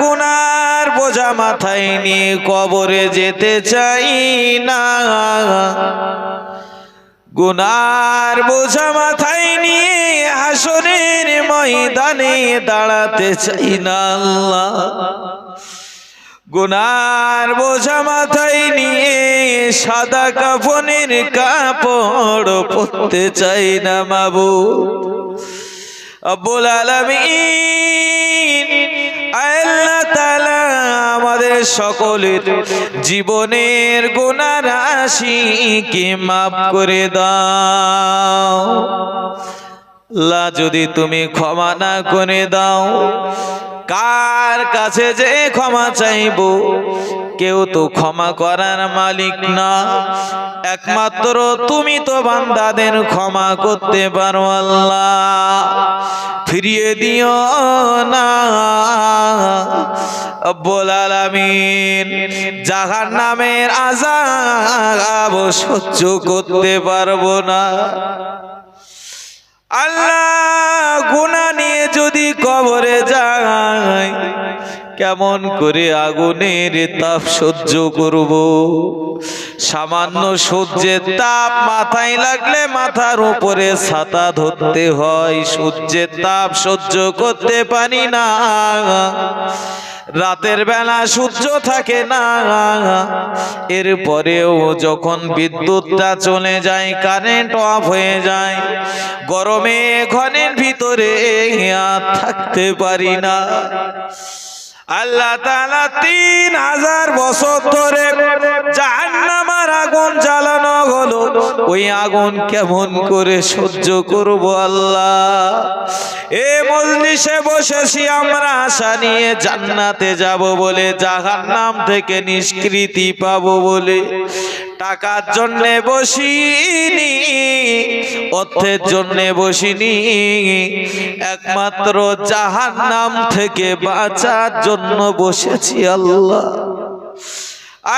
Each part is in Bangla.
গুনার বোঝা মাথায় নিয়ে কবরে যেতে চাই না। গুনার বোঝা মাথায় নিয়ে হাসরের ময়দানে দাঁড়াতে চাই না আল্লাহ। গুনার বোঝা মাথায় নিয়ে সাদা কাফনের কাপড় পরতে চাই না মাবু আব্বুল আলামিন সকলের জীবনের গুণারাশি রাশিকে মাফ করে দাও। লা যদি তুমি ক্ষমা না করে দাও, কার কাছে যে ক্ষমা চাইব কেউ তো ক্ষমা করার মালিক না। একমাত্র তুমি তো বান্দাদের ক্ষমা করতে পারো আল্লাহ। ফিরিয়ে দিও না। আলামিন জাহান নামের আজাব সহ্য করতে পারব না। আল্লাহ গুণা নিয়ে যদি কবরে যায় কেমন করে আগুনের তাপ সহ্য করব? সামান্য সূর্যের তাপ মাথায় লাগলে মাথার উপরে ছাতা ধরতে হয়, সূর্যের তাপ সহ্য করতে পারি না। রাতের বেলা সূর্য থাকে না। এরপরেও যখন বিদ্যুৎটা চলে যায়, কারেন্ট অফ হয়ে যায়, গরমে ঘরের ভিতরে থাকতে পারি না। আল্লাহ তালা তিন হাজার বছর ধরে জাহান্নামার আগুন জ্বালানো হলো। ওই আগুন কেমন করে সহ্য করব আল্লাহ? এ মজলিসে বসেছি, আমরা আশা নিয়ে জান্নাতে যাব বলে, জাহান্নাম থেকে নিষ্কৃতি পাবো বলে। টাকার জন্য বসিনি, অর্থের জন্য বসিনি, একমাত্র জাহান নাম থেকে বাঁচার জন্য বসেছি আল্লাহ।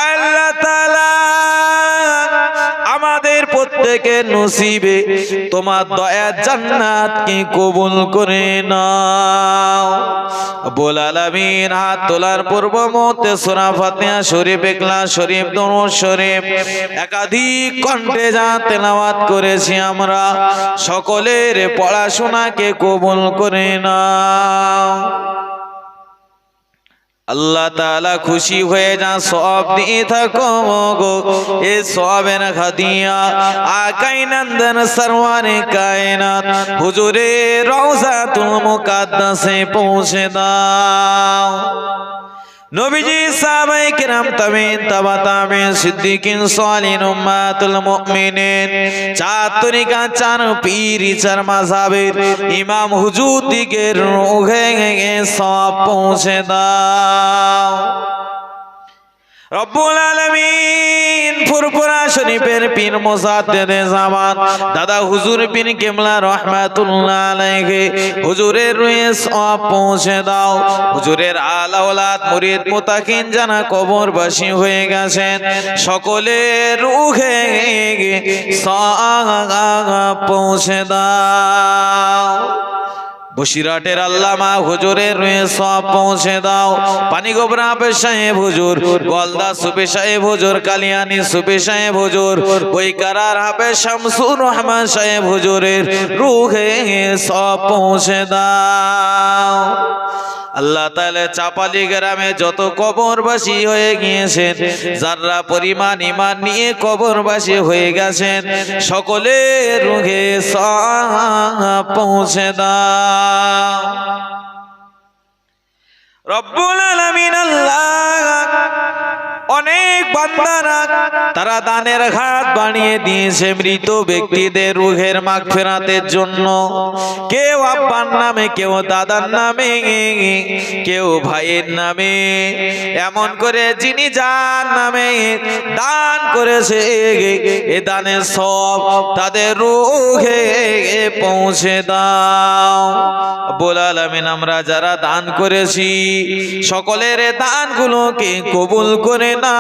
আল্লাহ তাআলা আমাদের প্রত্যেকের নসিবে, তোমার দয়া জান্নাত কি কবুল করে নাও। বল আলামিন হাত তোলার পূর্ব মুহূর্তে সূরা ফাতিহা শরীফ ইখলাস শরীফ, দরুদ শরীফ, একাধিক কণ্ঠে যা তেলাওয়াত করেছি আমরা, সকলের পড়াশোনাকে কবুল করে নাও। আল্লাহ তালা খুশি হয়ে যা সব দিয়ে থাকো গো। এ সবের খাদিয়া আকাই নন্দন সরওয়ারে কায়নাত। হুজুরে রওজা তুল মুকাদ্দাসে পৌঁছে দাও। নবীজি সাহাবায়ে কেরাম তাবেইন তাবা তাবিন সিদ্দিকিন সালিন উম্মাতুল মুমিনিন, চার তরিকা, চার পীর, চার মাযহাবের ইমাম হুজুর দিকের রোহে সব পৌঁছে দাও। রব্বুল আলামিন ফুরফুরা শরীফের পীর মোসাদ্দেদে জামান, দাদা হুজুর পীর কিবলা রাহমাতুল্লাহ আলাইহি, হুজুরের রুহে সওয়াব পৌঁছে দাও। হুজুরের আলা ওলাদ মুরিদ মুতাকিন জানা কবরবাসী হয়ে গেছেন। সকলের রুহে সওয়াব পৌঁছে দাও। বসিরাটের আল্লামা হুজুরের সব পৌঁছে দাও। পানি গোবরা সাহেব হুজুর, গলদা সাহেব হুজুর, কালিয়ানি সুফি সাহেব হুজুর বইকারার হাফে শামসুর রহমান সাহেব হুজুরের রুহে সব পৌঁছে দাও। আল্লাহ তাআলা চাপালি গ্রামে যত কবরবাসী হয়ে গিয়েছেন যারা পরিমাণ ইমান নিয়ে কবরবাসী হয়ে গেছেন, সকলের রুহে সব পৌঁছে দাও। রব্বুল আলামিন আল্লাহ অনেক বান্দারা তারা দানের ঘাট বানিয়ে দিয়েছে মৃত ব্যক্তিদের রুহের মাগ ফেরাতের জন্য। কেউ আব্বার নামে, কেউ দাদার নামে, কেউ ভাইয়ের নামে। এমন করে যিনি যার নামে দান করেছে, এ দানের সব তাদের রুহে পৌঁছে দাও। বোলাল আমরা যারা দান করেছি, সকলের দানগুলোকে কবুল করে না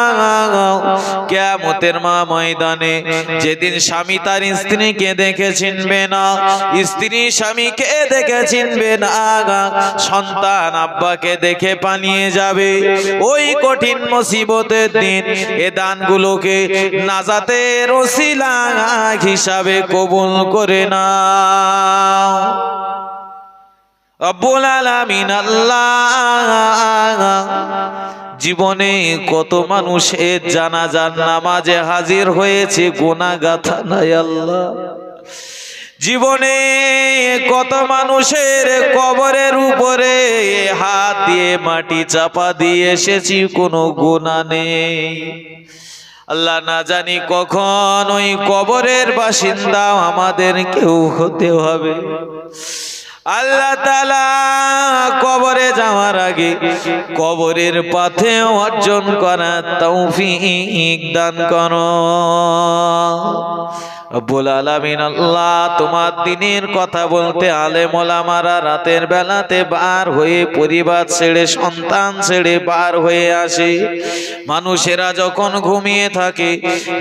কেয়ামতের মা ময়দানে যেদিন স্বামী তার স্ত্রীকে দেখে চিনবে না, স্ত্রী স্বামীকে দেখে চিনবে না, সন্তান আব্বাকে দেখে যাবে। ওই কঠিন মুসিবতের দিন এ দানগুলোকে হিসাবে কবুল করে না রব্বুল আলামিন জীবনে কত মানুষের জানাজার নামাজে হাজির হয়েছে গোনা গাথা নাই আল্লাহ। জীবনে কত মানুষের কবরের উপরে হাত দিয়ে, মাটি চাপা দিয়ে এসেছি, কোনো গোনা নেই। আল্লাহ না জানি কখন ওই কবরের বাসিন্দা আমাদের কেউ হতে হবে। আল্লাহ তালা কবরে যাওয়ার আগে কবরের পথে অর্জন করা তৌফিক দান করো। রব্বুল আলামিন আল্লাহ তোমার দিনের কথা বলতে আলে মোলামারা রাতের বেলাতে বার হয়ে পরিবার ছেড়ে, সন্তান ছেড়ে বার হয়ে আসে। মানুষেরা যখন ঘুমিয়ে থাকে,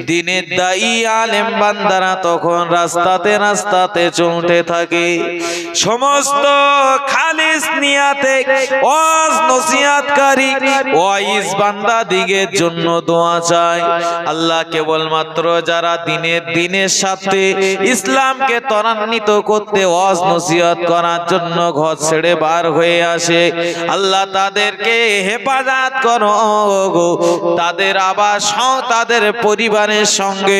দিনের দায়ী আলেম বান্দারা তখন রাস্তাতে রাস্তাতে চলতে থাকে। সমস্ত খালিস নিয়াতে ওয়াজ নসিহাতকারী ওয়াইজ বান্দা দিগের জন্য দোয়া চায়। আল্লাহ কেবলমাত্র যারা দিনের দিনের সাথে ইসলামকে ত্বরান্বিত করতে ওয়াজ নসিহত করার জন্য ঘর ছেড়ে বার হয়ে আসে। আল্লাহ তাদেরকে হেফাজত করো তাদের আবার তাদের পরিবারের সঙ্গে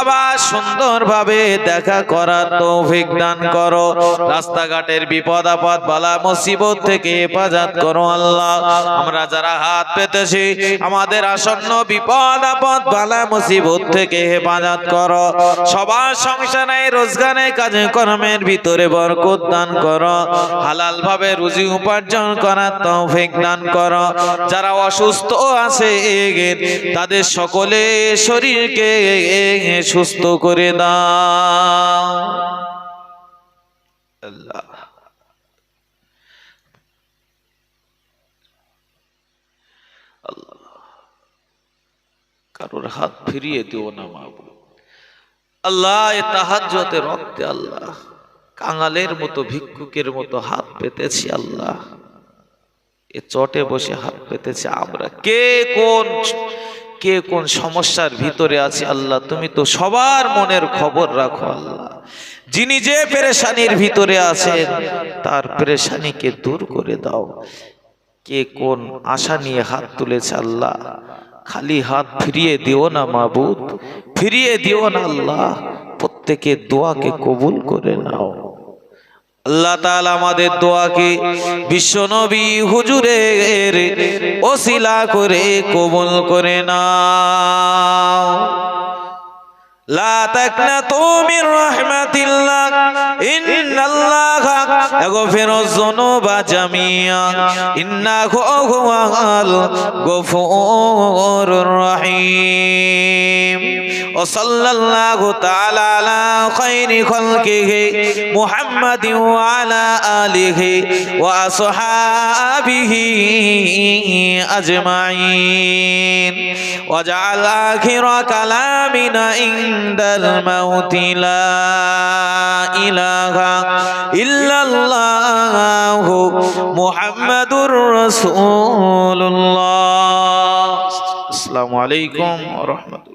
আবার সুন্দরভাবে দেখা করার তৌফিক দান করো। রাস্তাঘাটের বিপদ আপদ বালা মুসিবত থেকে হেফাজত করো আল্লাহ। আমরা যারা হাত পেতেছি, আমাদের আসন্ন বিপদ আপদ বালা মুসিবত থেকে হেফাজত করো। সবার সংসারে রোজগারে কাজে কর্মের ভিতরে বরকত দান করো। হালাল ভাবে রুজি উপার্জন করার তৌফিক দান করো। যারা অসুস্থ আছে তাদের সকলে শরীরকে সুস্থ করে দাও। আল্লাহ। কারোর হাত ফিরিয়ে দিও না মাবু আল্লাহ, এ তাহাজ্জতে রক্তে আল্লাহ। কাঙালের মতো, ভিক্ষুকের মতো হাত পেতেছি আল্লাহ। এ চটে বসে হাত পেতেছি আমরা। কে কোন কে কোন সমস্যার ভিতরে আছে আল্লাহ, তুমি তো সবার মনের খবর রাখো আল্লাহ। যিনি যে পেরেশানির ভিতরে আছেন, তার পেরেশানিকে দূর করে দাও। কে কোন আশা নিয়ে হাত তুলেছে আল্লাহ খালি হাত ফিরিয়ে দিও না মাবুদ, ফিরিয়ে দিও না আল্লাহ প্রত্যেকের দোয়াকে কবুল করে নাও। আল্লাহ তাআলা আমাদের দোয়াকে বিশ্বনবী হুজুরের ওসিলা করে কবুল করে নাও। لا تقنطوا من رحمة الله إن الله يغفر الذنوب جميعا إنه هو الغفور الرحيم وصلى الله تعالى على خير خلقه محمد وعلى آله وأصحابه أجمعين وجعل آخر كلامنا عند الموت لا إله إلا الله محمد رسول الله. السلام عليكم ورحمة